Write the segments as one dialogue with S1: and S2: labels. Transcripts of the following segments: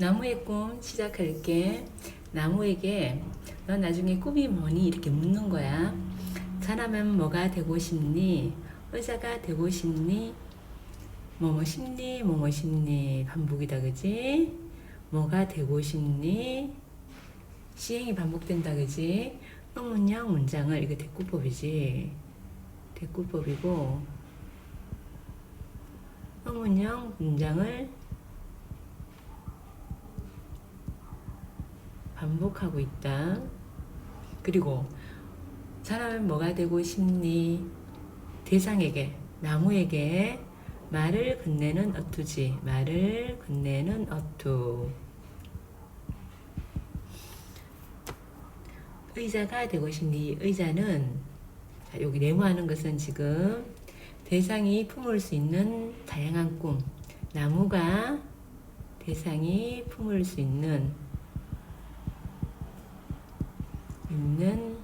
S1: 나무의 꿈 시작할게. 나무에게 너 나중에 꿈이 뭐니? 이렇게 묻는 거야. 자라면 뭐가 되고 싶니? 의사가 되고 싶니? 뭐뭐 싶니? 뭐뭐 싶니? 반복이다, 그지? 뭐가 되고 싶니? 시행이 반복된다, 그지? 의문형 문장을, 이게 대꾸법이지. 대꾸법이고, 의문형 문장을 반복하고 있다. 그리고 사람은 뭐가 되고 싶니? 대상에게, 나무에게 말을 건네는 어투지. 말을 건네는 어투. 의자가 되고 싶니? 의자는 자, 여기 네모하는 것은 지금 대상이 품을 수 있는 다양한 꿈. 나무가 대상이 품을 수 있는 있는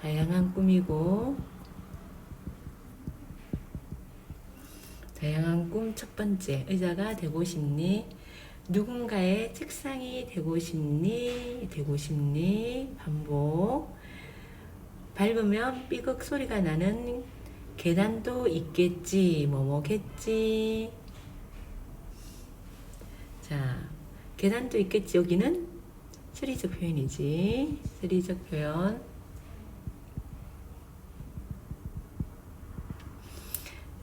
S1: 다양한 꿈이고 다양한 꿈 첫 번째 의자가 되고 싶니? 누군가의 책상이 되고 싶니? 되고 싶니? 반복. 밟으면 삐걱 소리가 나는 계단도 있겠지 뭐뭐겠지. 자 계단도 있겠지. 여기는 쓰리적 표현이지. 쓰리적 표현.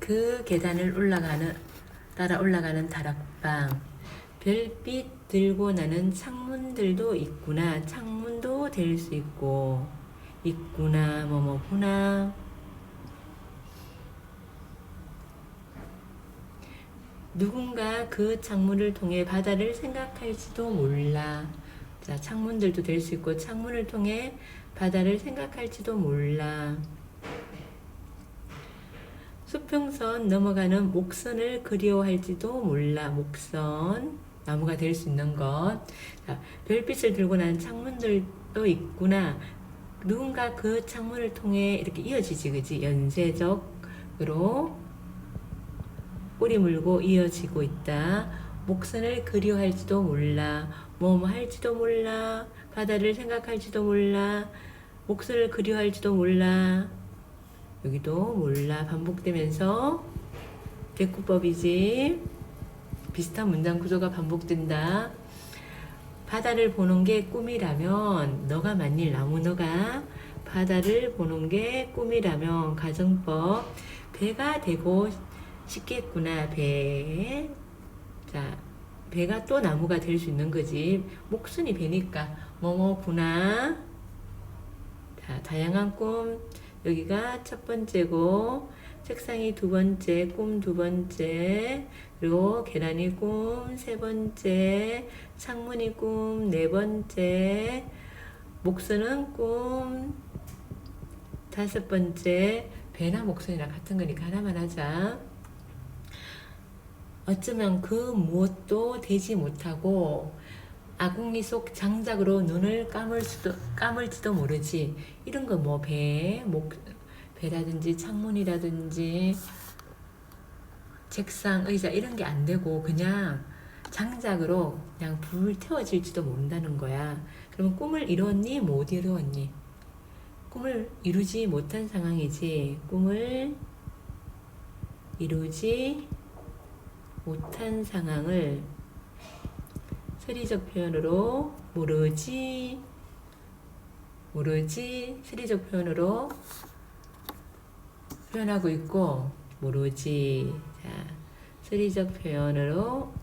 S1: 그 계단을 올라가는 따라 올라가는 다락방. 별빛 들고 나는 창문들도 있구나. 창문도 될 수 있고 있구나. 뭐뭐구나. 누군가 그 창문을 통해 바다를 생각할지도 몰라. 자, 창문들도 될 수 있고 창문을 통해 바다를 생각할지도 몰라. 수평선 넘어가는 목선을 그리워할지도 몰라. 목선. 나무가 될 수 있는 것. 자, 별빛을 들고 나는 창문들도 있구나. 누군가 그 창문을 통해 이렇게 이어지지, 그지? 연쇄적으로 꼬리 물고 이어지고 있다. 목선을 그리워할지도 몰라. 뭐뭐 할지도 몰라. 바다를 생각할지도 몰라. 목선을 그리워할지도 몰라. 여기도 몰라. 반복되면서 대꾸법이지. 비슷한 문장 구조가 반복된다. 바다를 보는 게 꿈이라면 너가 만일 나무 너가 바다를 보는 게 꿈이라면 가정법 배가 되고 싶겠구나 배. 자 배가 또 나무가 될 수 있는 거지. 목순이 배니까 뭐뭐구나. 자 다양한 꿈 여기가 첫 번째고 책상이 두 번째, 꿈 두 번째, 그리고 계란이 꿈 세 번째, 창문이 꿈 네 번째, 목선은 꿈 다섯 번째, 배나 목선이랑 같은 거니까 하나만 하자. 어쩌면 그 무엇도 되지 못하고 아궁이 속 장작으로 눈을 감을 수도 감을지도 모르지. 이런 거 뭐 배, 목 배라든지 창문이라든지 책상, 의자 이런 게 안 되고 그냥 장작으로 그냥 불 태워질지도 모른다는 거야. 그러면 꿈을 이뤘니? 못 이루었니? 꿈을 이루지 못한 상황이지. 꿈을 이루지 못한 상황을 스리적 표현으로 모르지 모르지 스리적 표현으로 표현하고 있고 모르지. 자 스리적 표현으로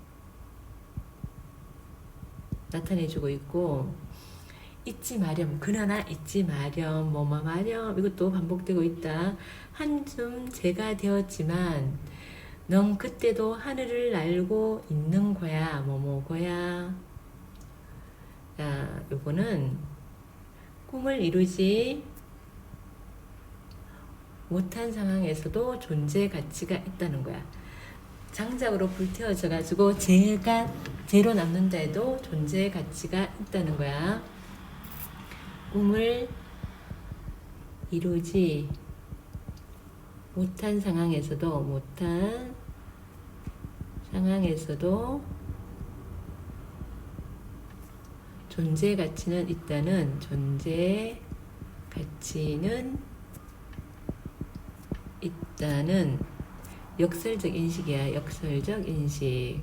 S1: 나타내주고 있고 잊지 마렴 그러나 잊지 마렴 뭐뭐 마렴 이것도 반복되고 있다. 한숨 제가 되었지만 넌 그때도 하늘을 날고 있는 거야 뭐뭐 거야 자 요거는 꿈을 이루지 못한 상황에서도 존재 가치가 있다는 거야. 장작으로 불태워져 가지고 제가 제로 남는다 해도 존재 가치가 있다는 거야. 꿈을 이루지 못한 상황에서도 못한 상황에서도 존재 가치는 있다는 존재 가치는 있다는 역설적 인식이야. 역설적 인식.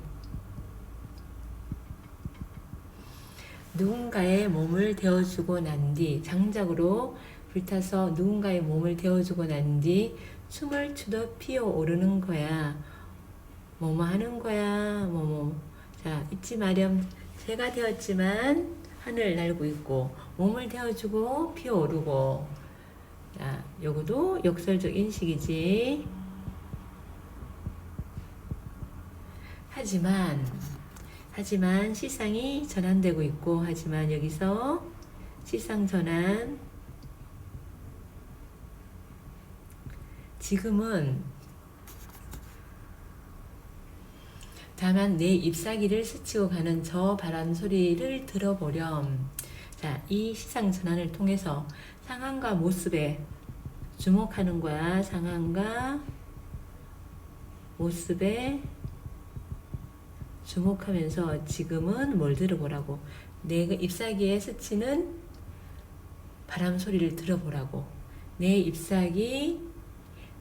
S1: 누군가의 몸을 데워주고 난 뒤 장작으로 불타서 누군가의 몸을 데워주고 난 뒤 춤을 추듯 피어 오르는 거야. 뭐뭐 하는 거야. 뭐뭐. 자, 잊지 마렴. 새가 되었지만 하늘을 날고 있고 몸을 데워주고 피어 오르고. 자, 요거도 역설적 인식이지. 하지만 하지만 시상이 전환되고 있고 하지만 여기서 시상 전환 지금은 다만 내 잎사귀를 스치고 가는 저 바람 소리를 들어보렴. 자, 이 시상 전환을 통해서 상황과 모습에 주목하는 거야. 상황과 모습에 주목하면서 지금은 뭘 들어보라고. 내가 잎사귀에 스치는 바람 소리를 들어보라고. 내 잎사귀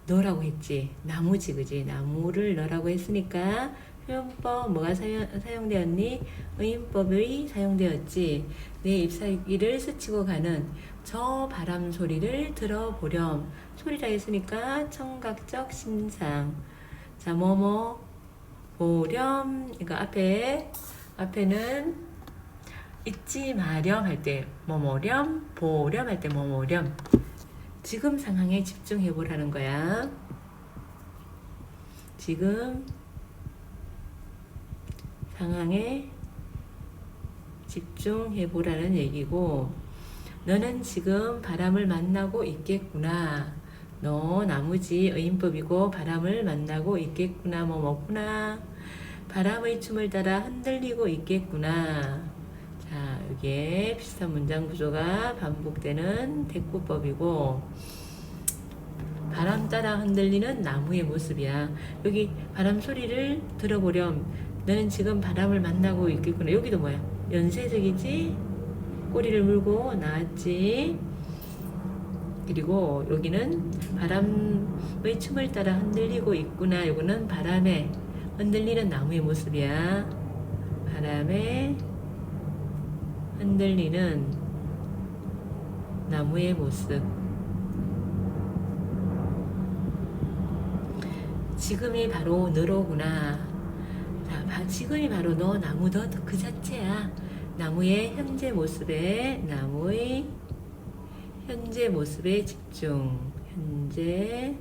S1: 너라고 했지. 나무지, 그지? 나무를 너라고 했으니까 표현법 뭐가 사용, 사용되었니? 의인법이 사용되었지. 내 잎사귀를 스치고 가는 저 바람 소리를 들어보렴. 소리라 했으니까 청각적 신상. 자, 뭐뭐 보렴. 이거 앞에, 앞에는 잊지 마렴 할 때 뭐뭐렴, 보렴 할 때 뭐뭐렴. 지금 상황에 집중해 보라는 거야. 지금 상황에 집중해 보라는 얘기고, 너는 지금 바람을 만나고 있겠구나. 너 나무지 의인법이고 바람을 만나고 있겠구나. 뭐 먹구나. 바람의 춤을 따라 흔들리고 있겠구나. 자, 이게 비슷한 문장 구조가 반복되는 대꾸법이고, 바람 따라 흔들리는 나무의 모습이야. 여기 바람 소리를 들어보렴. 너는 지금 바람을 만나고 있겠구나. 여기도 뭐야? 연쇄적이지? 꼬리를 물고 나왔지? 그리고 여기는 바람의 춤을 따라 흔들리고 있구나. 요거는 바람에 흔들리는 나무의 모습이야. 바람에 흔들리는 나무의 모습. 지금이 바로 너로구나. 지금이 바로 너 나무 너 그 자체야. 나무의 현재 모습에 나무의 현재 모습에 집중. 현재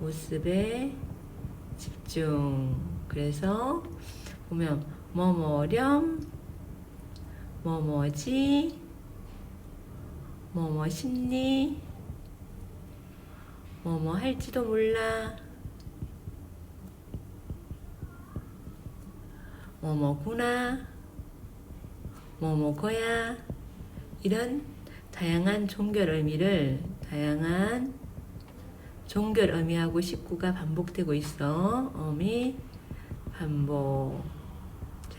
S1: 모습에 집중. 그래서 보면 뭐뭐렴 뭐뭐지? 뭐뭐십니? 뭐뭐 할지도 몰라. 뭐뭐구나? 뭐뭐거야? 이런 다양한 종결 의미를 다양한 종결 의미하고 식구가 반복되고 있어. 어미 반복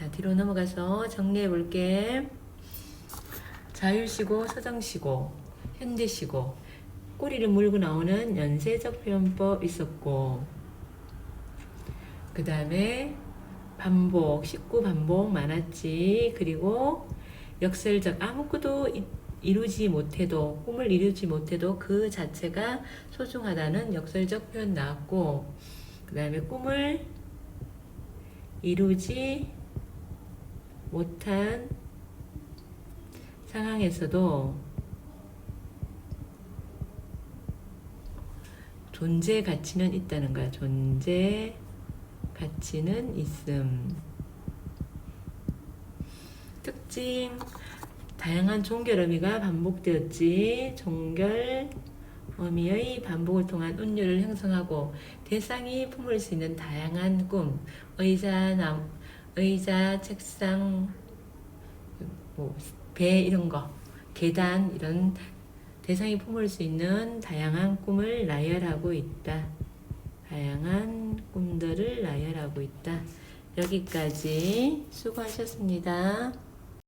S1: 자 뒤로 넘어가서 정리해 볼게. 자율시고 서정시고 현대시고. 꼬리를 물고 나오는 연쇄적 표현법 있었고. 그 다음에 반복, 식구 반복 많았지. 그리고 역설적 아무것도 이- 이루지 못해도 꿈을 이루지 못해도 그 자체가 소중하다는 역설적 표현 나왔고. 그 다음에 꿈을 이루지 못한 상황에서도 존재 가치는 있다는 거야. 존재 가치는 있음. 특징 다양한 종결 의미가 반복되었지. 종결 의미의 반복을 통한 운율을 형성하고 대상이 품을 수 있는 다양한 꿈, 의자, 남, 의자, 책상, 뭐, 배 이런 거, 계단 이런 대상이 품을 수 있는 다양한 꿈을 나열하고 있다. 다양한 꿈들을 나열하고 있다. 여기까지 수고하셨습니다.